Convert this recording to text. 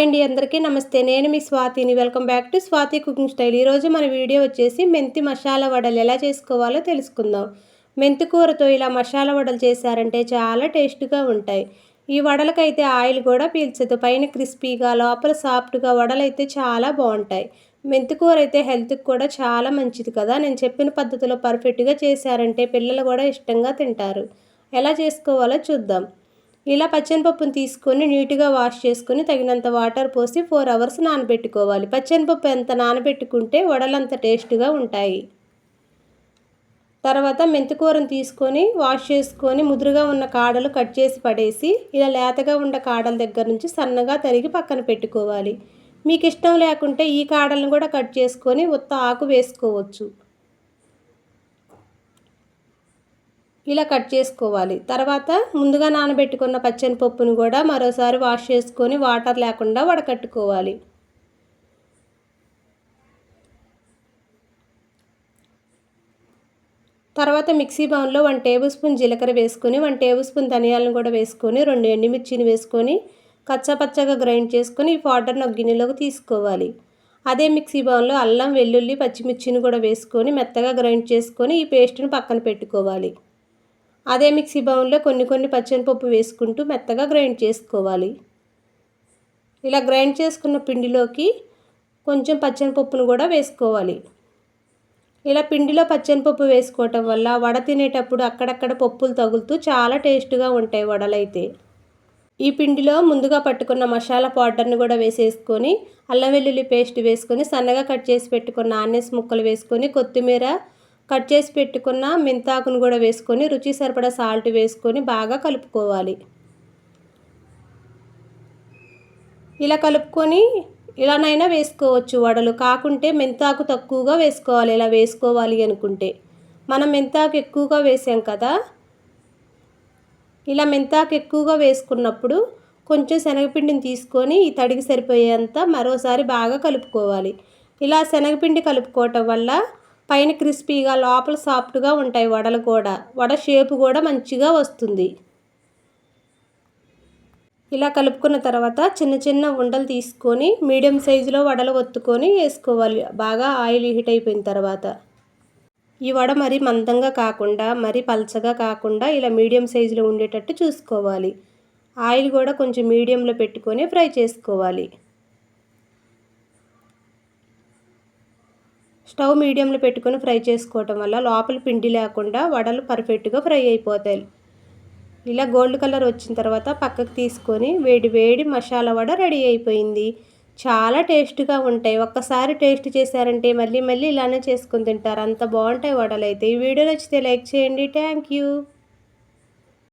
Hi అండి అందరికీ నమస్తే. నేను మీ స్వాతిని. Welcome back to Swathi cooking style. ఈరోజు మన వీడియో వచ్చేసి మెంతి మసాలా వడలు ఎలా చేసుకోవాలో తెలుసుకుందాం. మెంతి కూరతో ఇలా మసాలా వడలు చేశారంటే చాలా టేస్ట్గా ఉంటాయి. ఈ వడలకైతే ఆయిల్ కూడా పీల్చదు. పైన క్రిస్పీగా లోపల సాఫ్ట్గా వడలు అయితే చాలా బాగుంటాయి. మెంతి కూర అయితే హెల్త్కి కూడా చాలా మంచిది కదా. నేను చెప్పిన పద్ధతిలో పర్ఫెక్ట్గా చేశారంటే పిల్లలు కూడా ఇష్టంగా తింటారు. ఎలా చేసుకోవాలో చూద్దాం. ఇలా పచ్చనిపప్పును తీసుకొని నీట్గా వాష్ చేసుకొని తగినంత వాటర్ పోసి ఫోర్ అవర్స్ నానబెట్టుకోవాలి. పచ్చనిపప్పు ఎంత నానబెట్టుకుంటే వడలంత టేస్ట్గా ఉంటాయి. తర్వాత మెంతికూరను తీసుకొని వాష్ చేసుకొని ముదురుగా ఉన్న కాడలు కట్ చేసి పడేసి ఇలా లేతగా ఉన్న కాడల దగ్గర నుంచి సన్నగా తరిగి పక్కన పెట్టుకోవాలి. మీకు ఇష్టం లేకుంటే ఈ కాడలను కూడా కట్ చేసుకొని ఉత్త ఆకు వేసుకోవచ్చు. ఇలా కట్ చేసుకోవాలి. తర్వాత ముందుగా నానబెట్టుకున్న పచ్చని పప్పును కూడా మరోసారి వాష్ చేసుకొని వాటర్ లేకుండా వడకట్టుకోవాలి. తర్వాత మిక్సీ బౌన్లో వన్ టేబుల్ స్పూన్ జీలకర్ర వేసుకొని వన్ టేబుల్ స్పూన్ ధనియాలను కూడా వేసుకొని రెండు ఎండుమిర్చిని వేసుకొని కచ్చపచ్చగా గ్రైండ్ చేసుకొని ఈ పౌడర్ను ఒక గిన్నెలోకి తీసుకోవాలి. అదే మిక్సీ బౌన్లో అల్లం వెల్లుల్లి పచ్చిమిర్చిని కూడా వేసుకొని మెత్తగా గ్రైండ్ చేసుకొని ఈ పేస్ట్ని పక్కన పెట్టుకోవాలి. అదే మిక్సీ బౌన్లో కొన్ని కొన్ని పచ్చనిపప్పు వేసుకుంటూ మెత్తగా గ్రైండ్ చేసుకోవాలి. ఇలా గ్రైండ్ చేసుకున్న పిండిలోకి కొంచెం పచ్చనిపప్పును కూడా వేసుకోవాలి. ఇలా పిండిలో పచ్చనిపప్పు వేసుకోవటం వల్ల వడ తినేటప్పుడు అక్కడక్కడ పప్పులు తగులుతూ చాలా టేస్ట్గా ఉంటాయి వడలైతే. ఈ పిండిలో ముందుగా పట్టుకున్న మసాలా పౌడర్ని కూడా వేసేసుకొని అల్లం వెల్లుల్లి పేస్ట్ వేసుకొని సన్నగా కట్ చేసి పెట్టుకున్న ఆనియన్స్ ముక్కలు వేసుకొని కొత్తిమీర కట్ చేసి పెట్టుకున్న మెంతాకును కూడా వేసుకొని రుచి సరిపడా సాల్ట్ వేసుకొని బాగా కలుపుకోవాలి. ఇలా కలుపుకొని ఇలానైనా వేసుకోవచ్చు వడలు. కాకుంటే మెంతాకు తక్కువగా వేసుకోవాలి. ఇలా వేసుకోవాలి అనుకుంటే. మనం మెంతాకు ఎక్కువగా వేసాం కదా. ఇలా మెంతాకు ఎక్కువగా వేసుకున్నప్పుడు కొంచెం శనగపిండిని తీసుకొని ఈ తడికి సరిపోయేంత మరోసారి బాగా కలుపుకోవాలి. ఇలా శనగపిండి కలుపుకోవటం వల్ల పైన క్రిస్పీగా లోపల సాఫ్ట్గా ఉంటాయి వడలు కూడా. వడ షేపు కూడా మంచిగా వస్తుంది. ఇలా కలుపుకున్న తర్వాత చిన్న చిన్న ఉండలు తీసుకొని మీడియం సైజులో వడలు ఒత్తుకొని వేసుకోవాలి. బాగా ఆయిల్ హీట్ అయిపోయిన తర్వాత. ఈ వడ మరి మందంగా కాకుండా మరి పల్చగా కాకుండా ఇలా మీడియం సైజులో ఉండేటట్టు చూసుకోవాలి. ఆయిల్ కూడా కొంచెం మీడియంలో పెట్టుకొని ఫ్రై చేసుకోవాలి. స్టవ్ మీడియంలో పెట్టుకొని ఫ్రై చేసుకోవటం వల్ల లోపల పిండి లేకుండా వడలు పర్ఫెక్ట్గా ఫ్రై అయిపోతాయి. ఇలా గోల్డ్ కలర్ వచ్చిన తర్వాత పక్కకు తీసుకొని వేడి వేడి మసాలా వడ రెడీ అయిపోయింది. చాలా టేస్ట్గా ఉంటాయి. ఒక్కసారి టేస్ట్ చేశారంటే మళ్ళీ మళ్ళీ ఇలానే చేసుకుని తింటారు. అంత బాగుంటాయి వడలు అయితే ఈ వీడియో నచ్చితే లైక్ చేయండి. Thank you.